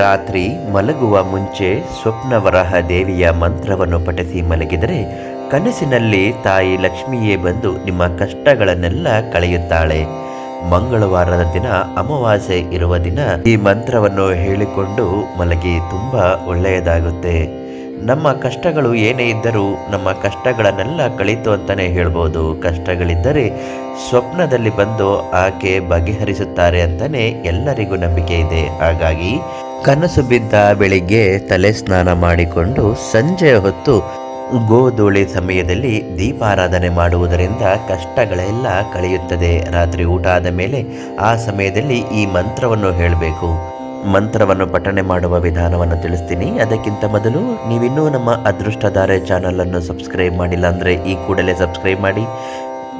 ರಾತ್ರಿ ಮಲಗುವ ಮುಂಚೆ ಸ್ವಪ್ನವರಹ ದೇವಿಯ ಮಂತ್ರವನ್ನು ಪಠಿಸಿ ಮಲಗಿದರೆ ಕನಸಿನಲ್ಲಿ ತಾಯಿ ಲಕ್ಷ್ಮಿಯೇ ಬಂದು ನಿಮ್ಮ ಕಷ್ಟಗಳನ್ನೆಲ್ಲ ಕಳೆಯುತ್ತಾಳೆ. ಮಂಗಳವಾರದ ದಿನ ಅಮಾವಾಸ್ಯೆ ಇರುವ ದಿನ ಈ ಮಂತ್ರವನ್ನು ಹೇಳಿಕೊಂಡು ಮಲಗಿ ತುಂಬ ಒಳ್ಳೆಯದಾಗುತ್ತೆ. ನಮ್ಮ ಕಷ್ಟಗಳು ಏನೇ ಇದ್ದರೂ ನಮ್ಮ ಕಷ್ಟಗಳನ್ನೆಲ್ಲ ಕಳೀತು ಅಂತಲೇ ಹೇಳ್ಬೋದು. ಕಷ್ಟಗಳಿದ್ದರೆ ಸ್ವಪ್ನದಲ್ಲಿ ಬಂದು ಆಕೆ ಬಗೆಹರಿಸುತ್ತಾರೆ ಅಂತಲೇ ಎಲ್ಲರಿಗೂ ನಂಬಿಕೆ ಇದೆ. ಹಾಗಾಗಿ ಕನಸು ಬಿದ್ದ ಬೆಳಿಗ್ಗೆ ತಲೆ ಸ್ನಾನ ಮಾಡಿಕೊಂಡು ಸಂಜೆಯ ಹೊತ್ತು ಗೋಧೂಳಿ ಸಮಯದಲ್ಲಿ ದೀಪಾರಾಧನೆ ಮಾಡುವುದರಿಂದ ಕಷ್ಟಗಳೆಲ್ಲ ಕಳೆಯುತ್ತದೆ. ರಾತ್ರಿ ಊಟ ಆದ ಮೇಲೆ ಆ ಸಮಯದಲ್ಲಿ ಈ ಮಂತ್ರವನ್ನು ಹೇಳಬೇಕು. ಮಂತ್ರವನ್ನು ಪಠಣೆ ಮಾಡುವ ವಿಧಾನವನ್ನು ತಿಳಿಸ್ತೀನಿ. ಅದಕ್ಕಿಂತ ಮೊದಲು ನೀವಿನ್ನೂ ನಮ್ಮ ಅದೃಷ್ಟಧಾರೆ ಚಾನಲನ್ನು ಸಬ್ಸ್ಕ್ರೈಬ್ ಮಾಡಿಲ್ಲ ಅಂದರೆ ಈ ಕೂಡಲೇ ಸಬ್ಸ್ಕ್ರೈಬ್ ಮಾಡಿ.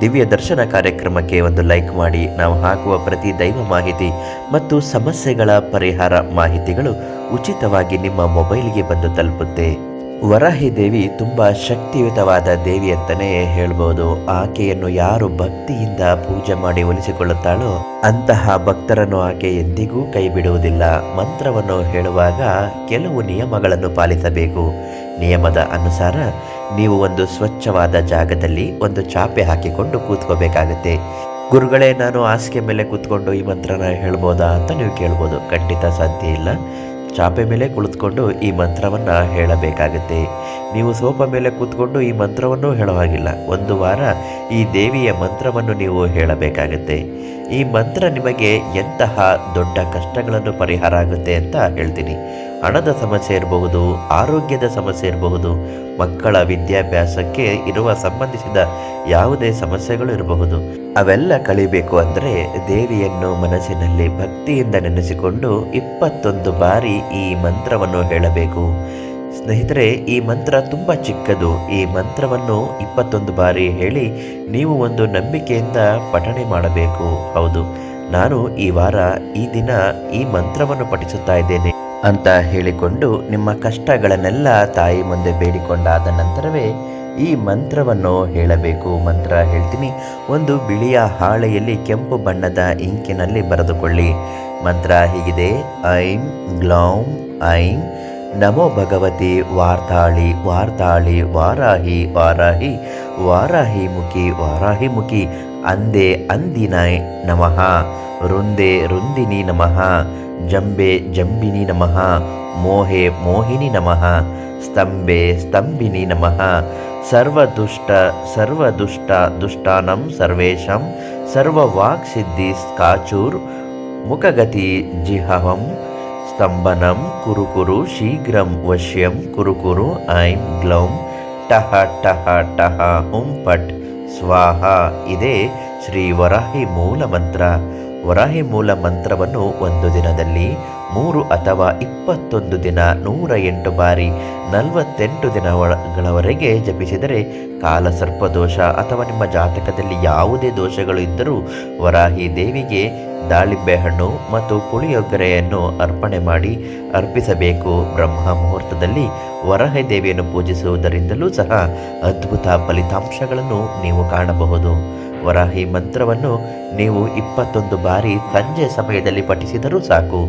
ದಿವ್ಯ ದರ್ಶನ ಕಾರ್ಯಕ್ರಮಕ್ಕೆ ಒಂದು ಲೈಕ್ ಮಾಡಿ. ನಾವು ಹಾಕುವ ಪ್ರತಿ ದೈವ ಮಾಹಿತಿ ಮತ್ತು ಸಮಸ್ಯೆಗಳ ಪರಿಹಾರ ಮಾಹಿತಿಗಳು ಉಚಿತವಾಗಿ ನಿಮ್ಮ ಮೊಬೈಲ್ಗೆ ಬಂದು ತಲುಪುತ್ತೆ. ವರಾಹಿ ದೇವಿ ತುಂಬ ಶಕ್ತಿಯುತವಾದ ದೇವಿ ಅಂತಲೇ ಹೇಳ್ಬೋದು. ಆಕೆಯನ್ನು ಯಾರು ಭಕ್ತಿಯಿಂದ ಪೂಜೆ ಮಾಡಿ ಒಲಿಸಿಕೊಳ್ಳುತ್ತಾಳೋ ಅಂತಹ ಭಕ್ತರನ್ನು ಆಕೆ ಎಂದಿಗೂ ಕೈ ಬಿಡುವುದಿಲ್ಲ. ಮಂತ್ರವನ್ನು ಹೇಳುವಾಗ ಕೆಲವು ನಿಯಮಗಳನ್ನು ಪಾಲಿಸಬೇಕು. ನಿಯಮದ ಅನುಸಾರ ನೀವು ಒಂದು ಸ್ವಚ್ಛವಾದ ಜಾಗದಲ್ಲಿ ಒಂದು ಚಾಪೆ ಹಾಕಿಕೊಂಡು ಕೂತ್ಕೋಬೇಕಾಗುತ್ತೆ. ಗುರುಗಳೇ, ನಾನು ಹಾಸಿಗೆ ಮೇಲೆ ಕೂತ್ಕೊಂಡು ಈ ಮಂತ್ರನ ಹೇಳ್ಬೋದಾ ಅಂತ ನೀವು ಕೇಳ್ಬೋದು. ಖಂಡಿತ ಸಾಧ್ಯ ಇಲ್ಲ. ಚಾಪೆ ಮೇಲೆ ಕುಳಿತುಕೊಂಡು ಈ ಮಂತ್ರವನ್ನು ಹೇಳಬೇಕಾಗುತ್ತೆ. ನೀವು ಸೋಪ ಮೇಲೆ ಕೂತ್ಕೊಂಡು ಈ ಮಂತ್ರವನ್ನು ಹೇಳೋ ಹಾಗಿಲ್ಲ. ಒಂದು ವಾರ ಈ ದೇವಿಯ ಮಂತ್ರವನ್ನು ನೀವು ಹೇಳಬೇಕಾಗುತ್ತೆ. ಈ ಮಂತ್ರ ನಿಮಗೆ ಎಂತಹ ದೊಡ್ಡ ಕಷ್ಟಗಳನ್ನು ಪರಿಹಾರ ಆಗುತ್ತೆ ಅಂತ ಹೇಳ್ತೀನಿ. ಹಣದ ಸಮಸ್ಯೆ ಇರಬಹುದು, ಆರೋಗ್ಯದ ಸಮಸ್ಯೆ ಇರಬಹುದು, ಮಕ್ಕಳ ವಿದ್ಯಾಭ್ಯಾಸಕ್ಕೆ ಇರುವ ಸಂಬಂಧಿಸಿದ ಯಾವುದೇ ಸಮಸ್ಯೆಗಳು ಇರಬಹುದು. ಅವೆಲ್ಲ ಕಳಿಬೇಕು ಅಂದರೆ ದೇವಿಯನ್ನು ಮನಸ್ಸಿನಲ್ಲಿ ಭಕ್ತಿಯಿಂದ ನೆನೆಸಿಕೊಂಡು ಇಪ್ಪತ್ತೊಂದು ಬಾರಿ ಈ ಮಂತ್ರವನ್ನು ಹೇಳಬೇಕು. ಸ್ನೇಹಿತರೆ, ಈ ಮಂತ್ರ ತುಂಬ ಚಿಕ್ಕದು. ಈ ಮಂತ್ರವನ್ನು ಇಪ್ಪತ್ತೊಂದು ಬಾರಿ ಹೇಳಿ ನೀವು ಒಂದು ನಂಬಿಕೆಯಿಂದ ಪಠಣೆ ಮಾಡಬೇಕು. ಹೌದು, ನಾನು ಈ ವಾರ ಈ ದಿನ ಈ ಮಂತ್ರವನ್ನು ಪಠಿಸುತ್ತಾ ಇದ್ದೇನೆ ಅಂತ ಹೇಳಿಕೊಂಡು ನಿಮ್ಮ ಕಷ್ಟಗಳನ್ನೆಲ್ಲ ತಾಯಿ ಮುಂದೆ ಬೇಡಿಕೊಂಡಾದ ನಂತರವೇ ಈ ಮಂತ್ರವನ್ನು ಹೇಳಬೇಕು. ಮಂತ್ರ ಹೇಳ್ತೀನಿ, ಒಂದು ಬಿಳಿಯ ಹಾಳೆಯಲ್ಲಿ ಕೆಂಪು ಬಣ್ಣದ ಇಂಕಿನಲ್ಲಿ ಬರೆದುಕೊಳ್ಳಿ. ಮಂತ್ರ ಹೀಗಿದೆ, ಐಂ ಗ್ಲೌಂ ಐಂ ನಮೋ ಭಗವತಿ ವಾರ್ತಾಳಿ ವಾರ್ತಾಳಿ ವಾರಾಹಿ ವಾರಾಹಿ ವಾರಾಹಿ ಮುಖಿ ವಾರಾಹಿ ಮುಖಿ ಅಂದೆ ಅಂದಿನಾಯ್ ನಮಃ ರುಂದೆ ರುಂದಿನಿ ನಮಃ ಜಂಬೆ ಜಂಬಿನಿ ನಮಃ ಮೋಹೆ ಮೋಹಿನಿ ನಮಃ ಸ್ತಂಭೆ ಸ್ತಂಭಿನಿ ನಮಃ ಸರ್ವದುಷ್ಟ ಸರ್ವದುಷ್ಟ ದುಷ್ಟಾನಂ ಸರ್ವೇಶಂ ಸರ್ವವಾಕ್ ಸಿದ್ಧಿ ಸ್ಕಾಚೂರ್ ಮುಖಗತಿ ಜಿಹವಂ ಸ್ತಂಭನಂ ಕುರು ಕುರು ಶೀಘ್ರಂ ವಶ್ಯಂ ಕುರು ಕುರು ಐಂ ಗ್ಲೌಂ ಟಹ ಟಹ ಟಹ ಹುಂ ಪಟ್ ಸ್ವಾಹ ಇದೇ ಶ್ರೀ ವರಾಹಿ ಮೂಲ ಮಂತ್ರ ವರಾಹಿ ಮೂಲ ಮಂತ್ರವನ್ನು ಒಂದು ದಿನದಲ್ಲಿ ಮೂರು ಅಥವಾ ಇಪ್ಪತ್ತೊಂದು ದಿನ ನೂರ ಎಂಟು ಬಾರಿ, ನಲವತ್ತೆಂಟು ದಿನಗಳವರೆಗೆ ಜಪಿಸಿದರೆ ಕಾಲ ಸರ್ಪದೋಷ ಅಥವಾ ನಿಮ್ಮ ಜಾತಕದಲ್ಲಿ ಯಾವುದೇ ದೋಷಗಳು ಇದ್ದರೂ ವರಾಹಿ ದೇವಿಗೆ ದಾಳಿಂಬೆ ಹಣ್ಣು ಮತ್ತು ಪುಳಿಯೊಗ್ಗರೆಯನ್ನು ಅರ್ಪಣೆ ಮಾಡಿ ಅರ್ಪಿಸಬೇಕು. ಬ್ರಹ್ಮ ಮುಹೂರ್ತದಲ್ಲಿ ವರಾಹಿ ದೇವಿಯನ್ನು ಪೂಜಿಸುವುದರಿಂದಲೂ ಸಹ ಅದ್ಭುತ ಫಲಿತಾಂಶಗಳನ್ನು ನೀವು ಕಾಣಬಹುದು. ವರಾಹಿ ಮಂತ್ರವನ್ನು ನೀವು ಇಪ್ಪತ್ತೊಂದು ಬಾರಿ ಸಂಜೆ ಸಮಯದಲ್ಲಿ ಪಠಿಸಿದರೂ ಸಾಕು.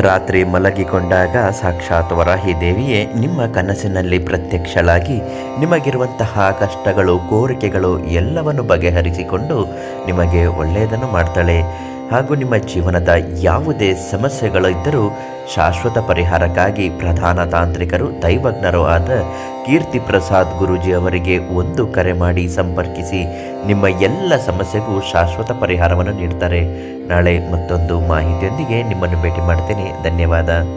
ರಾತ್ರಿ ಮಲಗಿಕೊಂಡಾಗ ಸಾಕ್ಷಾತ್ ವರಾಹಿ ದೇವಿಯೇ, ನಿಮ್ಮ ಕನಸಿನಲ್ಲಿ ಪ್ರತ್ಯಕ್ಷಳಾಗಿ ನಿಮಗಿರುವಂತಹ ಕಷ್ಟಗಳು, ಕೋರಿಕೆಗಳು ಎಲ್ಲವನ್ನು ಬಗೆಹರಿಸಿಕೊಂಡು ನಿಮಗೆ ಒಳ್ಳೆಯದನ್ನು ಮಾಡ್ತಾಳೆ. ಹಾಗೂ ನಿಮ್ಮ ಜೀವನದ ಯಾವುದೇ ಸಮಸ್ಯೆಗಳಿದ್ದರೂ ಶಾಶ್ವತ ಪರಿಹಾರಕ್ಕಾಗಿ ಪ್ರಧಾನ ತಾಂತ್ರಿಕರು, ದೈವಜ್ಞರು ಆದ ಕೀರ್ತಿ ಪ್ರಸಾದ್ ಗುರೂಜಿ ಅವರಿಗೆ ಒಂದು ಕರೆ ಮಾಡಿ ಸಂಪರ್ಕಿಸಿ ನಿಮ್ಮ ಎಲ್ಲ ಸಮಸ್ಯೆಗೂ ಶಾಶ್ವತ ಪರಿಹಾರವನ್ನು ನೀಡ್ತಾರೆ. ನಾಳೆ ಮತ್ತೊಂದು ಮಾಹಿತಿಯೊಂದಿಗೆ ನಿಮ್ಮನ್ನು ಭೇಟಿ ಮಾಡ್ತೇನೆ. ಧನ್ಯವಾದ.